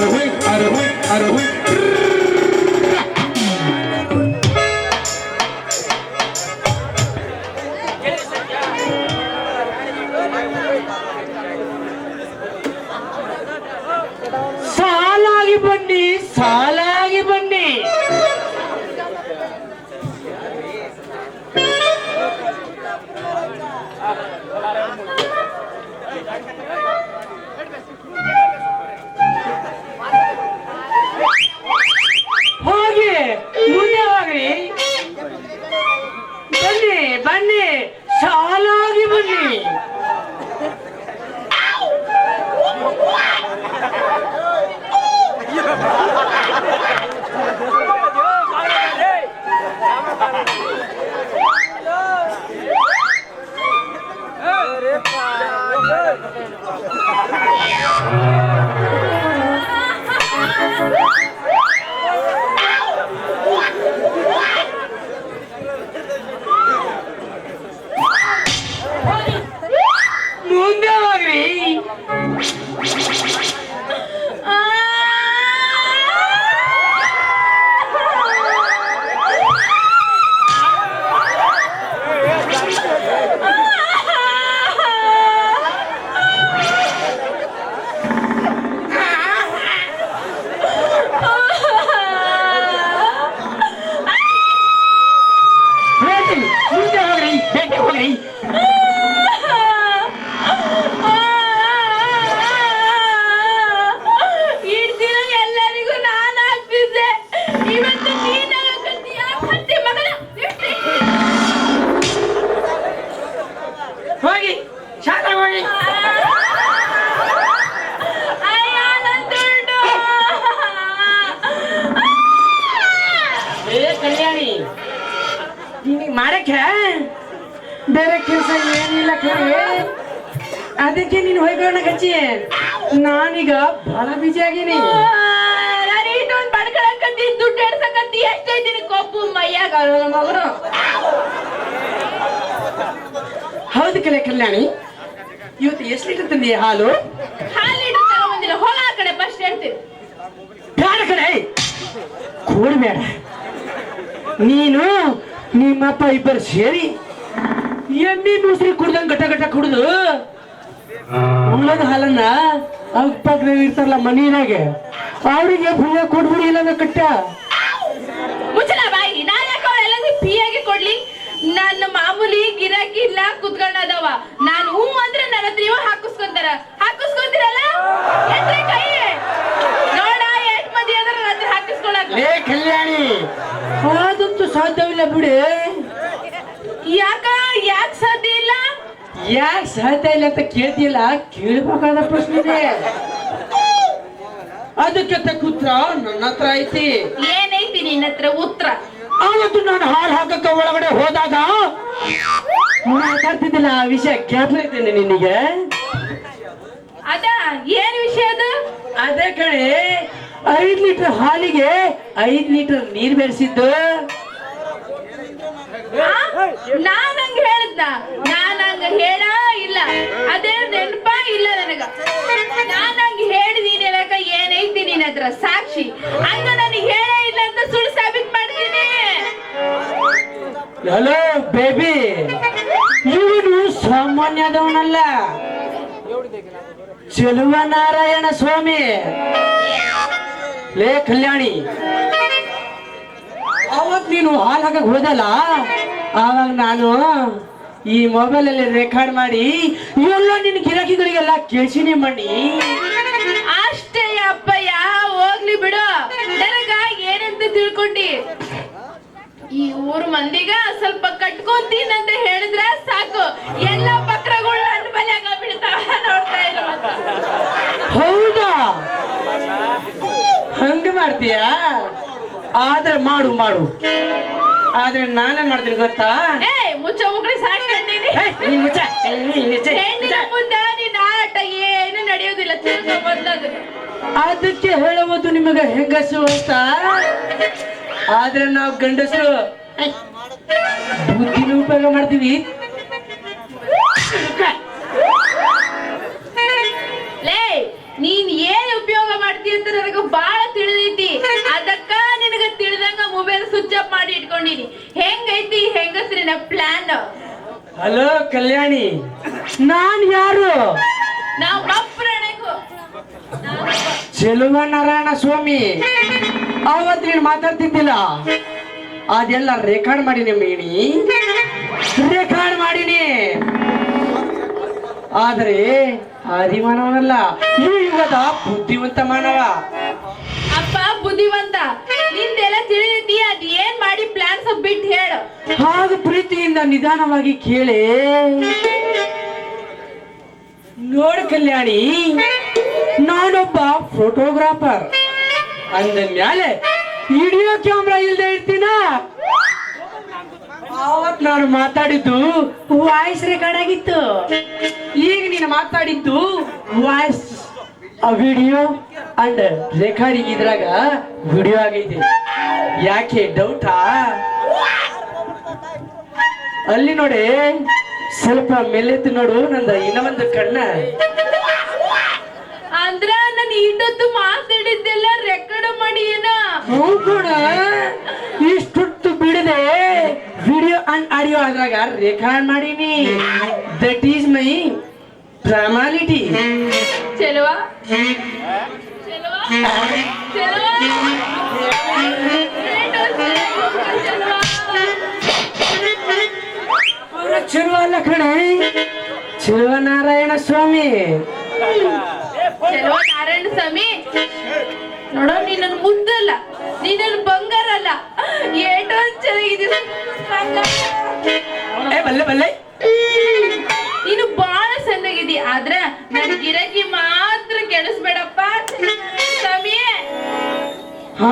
அறுவை அறுவை அறுவை சாலாகி பண்ணி சாலா ಮುಂದೆ ಹೋಗ್ರಿ ಹೇಳ್ತೀನಿ, ಮುಂದೆ ಮಾಡಕ್ಕೆ ಬೇರೆ ಕೆಲಸ ಏನಿಲ್ಲ ಕಣೆ. ಅದಕ್ಕೆ ನೀನು ಹೋಯ್ಕೋಣ ಕಚ್ಚಿ. ನಾನೀಗ ಬಹಳ ಬಿಜಿ ಆಗೀನಿ ನಾನು ಇನ್ನೊಂದು ಬಡ್ಕೊಳಕತ್ತಿ ದುಡ್ಡು ಎಡ್ಸಕತ್ತಿ ಎಷ್ಟೈತಿ ಕೊಪ್ಪು ಮೈಯಾಗ ಮಗನು. ಹೌದು ಕಲೆ ಕಲ್ಯಾಣಿ. ಇವತ್ತು ಎಷ್ಟು ಲೀಟರ್ ತಂದಿ ಹಾಲು? ಹಾಲಿಟ್ಟು ತಗೊಂಬಂದಿಲ್ಲ ಹೋಗ ಆ ಕಡೆ ಬಸ್ ಹೇಳ್ತೀನಿ ಬೇಡ ಕಡೆ ಕೂಡಬೇಡ ನೀನು ನಿಮ್ಮಪ್ಪ ಇಬ್ಬರು ಸೇರಿ ಎಣ್ಣೆ ಮುಸ್ರಿ ಕುಡ್ದಂಗ್ ಗಟ್ಟ ಗಟ್ಟ ಕುಡಿದು ಉಳ್ಳದ ಹಾಲನ್ನ ಅಕ್ಕಪಕ್ಕ ಇರ್ತಾರಲ್ಲ ಮನೀನಾಗೆ ಅವರಿಗೆ ಭೂಯ ಕೊಡ್ಬಿಡಿ ಇಲ್ಲ ಕಟ್ಟ. ಮುಚ್ಚಲ ಬಾಯಿ ಯಾಕೆ ಆಗಿ ಕೊಡ್ಲಿ? ನನ್ನ ಮಾಮೂಲಿ ಗಿರಾಕಿ ಇಲ್ಲ ಕುತ್ಕೊಂಡದವ. ನಾನು ಹೂ ಅಂದ್ರೆ ನನ್ನ ಹತ್ರ ಇವ ಹಾಕಿಸ್ಕೊಂತಾರ ಹಾಕಿಸ್ಕೊಂತೀರಲ್ಲ ಎತ್ರಿ ಕೈ ನೋಡ ಎಷ್ಟ್ ಮಂದಿ ಅದ್ರ ನನ್ನ ಹತ್ರ ಹಾಕಿಸ್ಕೊಳಕ್ ಲೇ ಕಲ್ಯಾಣಿ ಅದಂತೂ ಸಾಧ್ಯವಿಲ್ಲ ಬಿಡಿ. ಯಾಕ? ಯಾಕೆ ಸಾಧ್ಯ ಇಲ್ಲ? ಯಾಕೆ ಸಾಧ್ಯ ಇಲ್ಲ ಅಂತ ಕೇಳ್ತಿಲ್ಲ ಕೇಳಬೇಕಾದ ಪ್ರಶ್ನೆ ಇದೆ. ಅದಕ್ಕೆ ತಕ್ಕ ಉತ್ತರ ನನ್ನ ಹತ್ರ ಐತಿ. ಏನೈತಿ ನಿನ್ನ ಹತ್ರ ಉತ್ತರ? ಅವತ್ತು ನಾನು ಹಾಲು ಹಾಕಕ್ಕ ಒಳಗಡೆ ಹೋದಾಗ ಮಾತಾಡ್ತಿದ್ದಿಲ್ಲ ಆ ವಿಷಯ ಕೇಳ್ತಾ ಇದ್ದೇನೆ ನಿನಗೆ? ಅದ ಏನ್ ವಿಷಯ ಅದು? ಅದೇ ಕಡೆ ಐದ್ ಲೀಟರ್ ಹಾಲಿಗೆ ಐದ್ ಲೀಟರ್ ನೀರ್ ಬೆರೆಸಿದ್ದು. ಆ? ನಾನ್ ಹಂಗ ಹೇಳದ್ನ? ನಾನ್ ಹಂಗ ಹೇಳ ಇಲ್ಲ? ಅದೇ ನೆನಪ ಇಲ್ಲ ನನಗ. ನಾನ್ ಹಂಗ ಹೇಳಿದೀನಿ ಅನ್ನಕ ಏನೈತಿ ನಿನ್ನ ಹತ್ರ ಸಾಕ್ಷಿ. ಹಂಗ ನನಗೆ ಹೇಳೇ ಇಲ್ಲ ಅಂತ ಸುಳ್ಳು ಸಾಬೀತ್ ಮಾಡ್ತೀನಿ. ಹಲೋ ಬೇಬಿ ಇವನು ಸಾಮಾನ್ಯದವನಲ್ಲ. ಚೆಲುವ ನಾರಾಯಣ ಸ್ವಾಮಿ. ಲೇ ಕಲ್ಯಾಣಿ. ಅವತ್ ನೀನು ಹಾಲ್ ಹಾಕಕ್ ಹೋದಲ್ಲ? ಆವಾಗ ನಾನು ಈ ಮೊಬೈಲ್ ಅಲ್ಲಿ ರೆಕಾರ್ಡ್ ಮಾಡಿ ಎಲ್ಲ ನಿನ್ನ ಗಿರಾಕಿಗಳಿಗೆಲ್ಲ ಕೇಳಿಸಿನಿ ಮಣ್ಣಿ. ಅಷ್ಟೇ ಅಪ್ಪಯ್ಯ ಹೋಗ್ಲಿ ಬಿಡು. ನನಗ ಏನಂತ ತಿಳ್ಕೊಂಡಿ. ಈ ಊರ್ ಮಂದಿಗ ಸ್ವಲ್ಪ ಕಟ್ಕೊಂತೀನಿ ಅಂತ ಹೇಳಿದ್ರೆ ಸಾಕು. ಎಲ್ಲ ಪತ್ರಗಳು ನನ್ನ ಬಲ್ಯಾಗ ಬಿಡ್ತಾವ ನೋಡ್ತಾ ಇಲ್ಲ ಹೌದಾ? ಹಂಗ ಮಾಡ್ತೀಯ? ಆದ್ರೆ ಮಾಡು ಮಾಡು. ಆದ್ರೆ ನಾನೇ ಮಾಡ್ತೀನಿ ಗೊತ್ತಾ? ಏ ಮುಚ್ಚ ಮುಗ್ರಿ ಮುಚ್ಚ. ಮುಂದ ನಿನ್ನ ಆಟ ಏನು ನಡೆಯೋದಿಲ್ಲ. ಅದಕ್ಕೆ ಹೇಳುವುದು ನಿಮಗೆ ಹೆಂಗಸು ಅಂತ. ಆದ್ರೆ ನಾವು ಗಂಡಸರು ಬುದ್ಧಿನ ಉಪಯೋಗ ಮಾಡ್ತೀವಿ. ಲೇ ನೀನ್ ಏನ್ ಉಪಯೋಗ ಮಾಡ್ತೀವಿ ಅಂತ ನನಗೆ ಬಾಳ ಆಫ್ ಮಾಡಿ ಇಟ್ಕೊಂಡಿನಿ ಹೆಂಗೈತಿ ಹೆಂಗಸ್ರಿನ ಪ್ಲಾನ್ ಹಲೋ ಕಲ್ಯಾಣಿ. ನಾನ್ ಯಾರು? ನಾವ್ ಚೆಲುವ ನಾರಾಯಣ ಸ್ವಾಮಿ. ಅವತ್ತು ನೀನು ಮಾತಾಡ್ತಿದ್ದಿಲ್ಲ? ಅದೆಲ್ಲ ರೆಕಾರ್ಡ್ ಮಾಡೀನಿ ಮೀಣಿ. ರೆಕಾರ್ಡ್ ಮಾಡಿನಿ. ಆದರೆ ಆದಿಮಾನವನಲ್ಲ ಯುಗದ ಬುದ್ಧಿವಂತ ಮಾನವ. ಅಪ್ಪ, ಬುದ್ಧಿವಂತ, ನಿಂದೆಲ್ಲ ತಿಳಿದೈತಿ ಅದ್ ಏನ್ ಮಾಡಿ ಪ್ಲಾನ್ ಬಿಟ್ಟು ಹೇಳು. ಹಾಗೆ ಪ್ರೀತಿಯಿಂದ ನಿಧಾನವಾಗಿ ಕೇಳಿ. ನೋಡು ಕಲ್ಯಾಣಿ, ನಾನೊಬ್ಬ ಫೋಟೋಗ್ರಾಫರ್ ಅಂದ ಮ್ಯಾಲೆ ವಿಡಿಯೋ ಕ್ಯಾಮ್ರಾ ಇಲ್ದೆ ಇರ್ತೀನ? ಅವತ್ ನಾನು ಮಾತಾಡಿದ್ದು ವಾಯ್ಸ್ ರೆಕಾರ್ಡ್ ಆಗಿತ್ತು. ಈಗ ನೀನು ಮಾತಾಡಿದ್ದು ವಾಯ್ಸ್ ವಿಡಿಯೋ ಅಂಡ್ ರೆಕಾರ್ಡಿಂಗ್ ಇದ್ರಾಗ ವಿಡಿಯೋ ಆಗೈತಿ. ಯಾಕೆ ಡೌಟಾ ಅಲ್ಲಿ ನೋಡಿ ಸ್ವಲ್ಪ ಮೇಲೆತ್ತು ನೋಡು ನಂದ ಇನ್ನೊಂದು ಕಣ್ಣ. ಅಂದ್ರ ನಾನು ಇಷ್ಟೊತ್ತು ಮಾತಾಡಿದ್ದೆಲ್ಲ ರೆಕಾರ್ಡ್ ಮಾಡಿ ಏನ ಹೌದಣ ಇಷ್ಟೊತ್ತು ಬಿಡದೆ ವಿಡಿಯೋ ಅಂಡ್ ಆಡಿಯೋ ಅದ್ರಾಗ ರೆಕಾರ್ಡ್ ಮಾಡೀನಿ. ದಟ್ ಈಸ್ ಮೈ ಪ್ರಾಮಾಲಿಟಿ ಚೆಲುವ ಚೆಲುವ ಚೆಲುವ ಚೆಲುವ ಅಲ್ಲ ಕಣೆ ಚೆಲುವ ನಾರಾಯಣ ಸ್ವಾಮಿ ಚೆಲುವ ನಾರಾಯಣ ಸ್ವಾಮಿ ನೋಡೋ ನೀನ್ ನನ್ ಮುದ್ದಲ್ಲ ನೀನ್ ನನ್ ಬಂಗಾರ ಅಲ್ಲ ಏಟೊಂದ್ ಚೆನ್ನಾಗಿದೆ ಏ ಬಲ್ಲೆ ಬಲ್ಲೆ